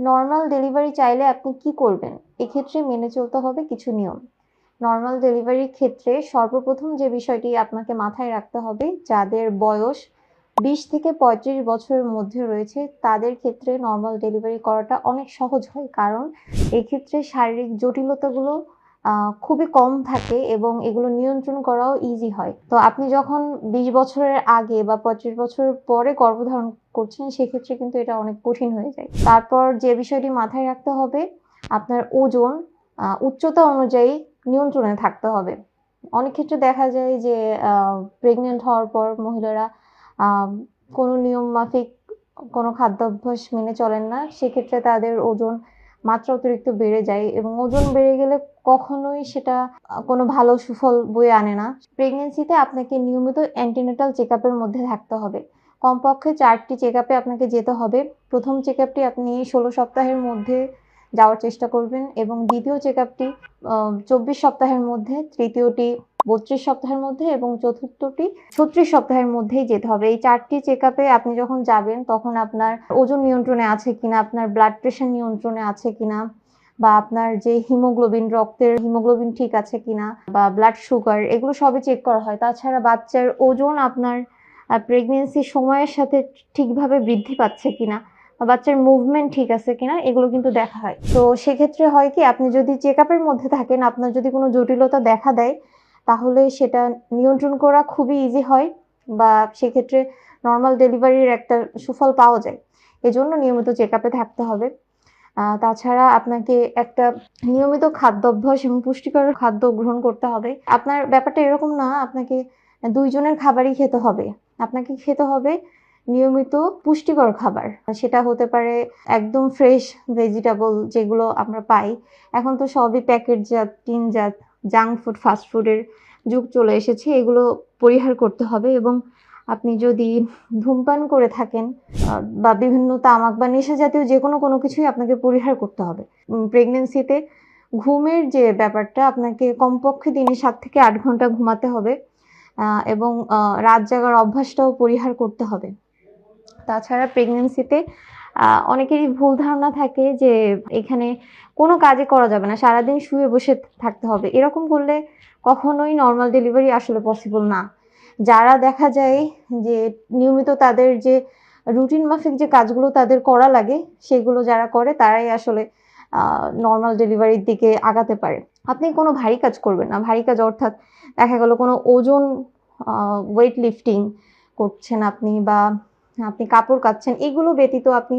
Normal delivery চাইলে আপনি কি করবেন? এক্ষেত্রে মেনে চলতে হবে কিছু নিয়ম। নর্মাল ডেলিভারির ক্ষেত্রে সর্বপ্রথম যে বিষয়টি আপনাকে মাথায় রাখতে হবে, যাদের বয়স বিশ থেকে পঁয়ত্রিশ বছরের মধ্যে রয়েছে, তাদের ক্ষেত্রে নর্মাল ডেলিভারি করাটা অনেক সহজ হয়। কারণ এক্ষেত্রে শারীরিক জটিলতাগুলো খুবই কম থাকে এবং এগুলো নিয়ন্ত্রণ করাও ইজি হয়। তো আপনি যখন বিশ বছরের আগে বা পঁচিশ বছর পরে গর্ভধারণ করছেন, সেক্ষেত্রে কিন্তু এটা অনেক কঠিন হয়ে যায়। তারপর যে বিষয়টি মাথায় রাখতে হবে, আপনার ওজন উচ্চতা অনুযায়ী নিয়ন্ত্রণে থাকতে হবে। অনেক ক্ষেত্রে দেখা যায় যে প্রেগনেন্ট হওয়ার পর মহিলারা কোনো নিয়ম মাফিক কোনো খাদ্যাভ্যাস মেনে চলেন না। সেক্ষেত্রে তাদের ওজন মাত্রা অতিরিক্ত বেড়ে যায় এবং ওজন বেড়ে গেলে কখনোই সেটা কোনো ভালো সুফল বয়ে আনে না। প্রেগনেন্সিতে আপনাকে নিয়মিত অ্যান্টিনেটাল চেক আপের মধ্যে থাকতে হবে। কমপক্ষে চারটি চেক আপে আপনাকে যেতে হবে। প্রথম চেক আপটি আপনি ষোলো সপ্তাহের মধ্যে যাওয়ার চেষ্টা করবেন এবং দ্বিতীয় চেক আপটি চব্বিশ সপ্তাহের মধ্যে। তৃতীয়টি বত্রিশ সপ্তাহের মধ্যে এবং চতুর্থটি ছত্রিশ সপ্তাহের মধ্যেই যেতে হবে। এই চারটি চেক আপে আপনি যখন যাবেন, তখন আপনার ওজন নিয়ন্ত্রণে আছে কিনা, আপনার ব্লাড প্রেশার নিয়ন্ত্রণে আছে কিনা, বা আপনার যে হিমোগ্লোবিন রক্তের হিমোগ্লোবিন ঠিক আছে কিনা, বা ব্লাড সুগার এগুলো সবই চেক করা হয়। তাছাড়া বাচ্চার ওজন আপনার প্রেগনেন্সি সময়ের সাথে ঠিকভাবে বৃদ্ধি পাচ্ছে কিনা, বা বাচ্চার মুভমেন্ট ঠিক আছে কিনা, এগুলো কিন্তু দেখা হয়। তো সেক্ষেত্রে হয় কি, আপনি যদি চেক আপের মধ্যে থাকেন, আপনার যদি কোনো জটিলতা দেখা দেয় তাহলে সেটা নিয়ন্ত্রণ করা খুবই ইজি হয় বা সেক্ষেত্রে নর্মাল ডেলিভারির একটা সুফল পাওয়া যায়। এজন্য নিয়মিত চেক আপে থাকতে হবে। তাছাড়া আপনাকে একটা নিয়মিত খাদ্যাভ্যাস এবং পুষ্টিকর খাদ্য গ্রহণ করতে হবে। আপনার ব্যাপারটা এরকম না, আপনাকে দুইজনের খাবারই খেতে হবে। আপনাকে খেতে হবে নিয়মিত পুষ্টিকর খাবার। সেটা হতে পারে একদম ফ্রেশ ভেজিটেবল যেগুলো আমরা পাই। এখন তো সবই প্যাকেটজাত টিনজাত জাঙ্ক ফুড ফাস্ট ফুডের যুগ চলে এসেছে, এগুলো পরিহার করতে হবে এবং আপনি যদি ধূমপান করে থাকেন বা বিভিন্ন তামাক বা নেশা জাতীয় যে কোনো কোনো কিছুই আপনাকে পরিহার করতে হবে। প্রেগনেন্সিতে ঘুমের যে ব্যাপারটা, আপনাকে কমপক্ষে দিনে সাত থেকে আট ঘণ্টা ঘুমাতে হবে এবং রাত জাগার অভ্যাসটাও পরিহার করতে হবে। তাছাড়া প্রেগনেন্সিতে অনেকেরই ভুল ধারণা থাকে যে এখানে কোনো কাজে করা যাবে না, সারাদিন শুয়ে বসে থাকতে হবে। এরকম করলে কখনোই নর্মাল ডেলিভারি আসলে পসিবল না। যারা দেখা যায় যে নিয়মিত তাদের যে রুটিন মাফিক যে কাজগুলো তাদের করা লাগে, সেগুলো যারা করে তারাই আসলে নর্মাল ডেলিভারির দিকে আগাতে পারে। আপনি কোনো ভারী কাজ করবেন না। ভারী কাজ অর্থাৎ দেখা গেল কোনো ওজন ওয়েট লিফটিং করছেন আপনি বা আপনি কাপড় কাচ্ছেন এগুলো ব্যতীত আপনি